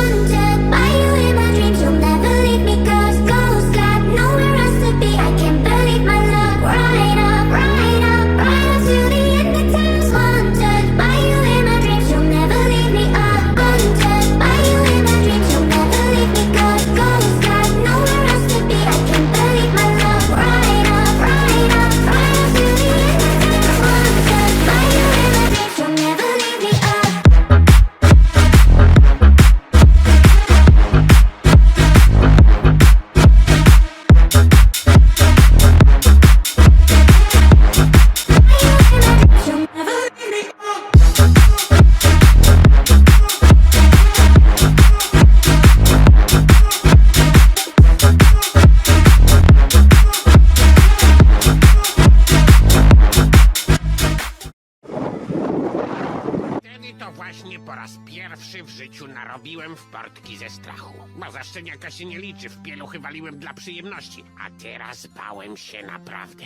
one day. To właśnie po raz pierwszy w życiu narobiłem w portki ze strachu. Bo za szczeniaka się nie liczy, w pieluchy waliłem dla przyjemności. A teraz bałem się naprawdę.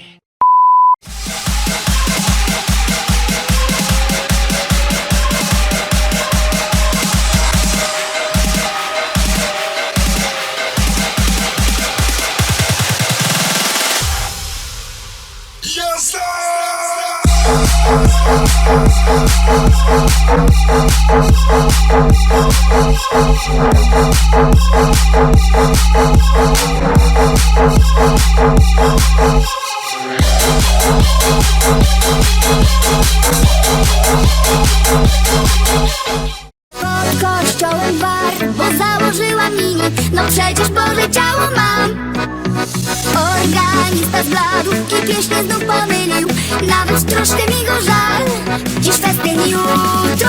Pod kościołem bar, bo założyła mini. No przecież Boże ciało mam Organista zbladł i pieśń znów pomylił. Nawet troszkę mi go żal. Dziś festyn, jutro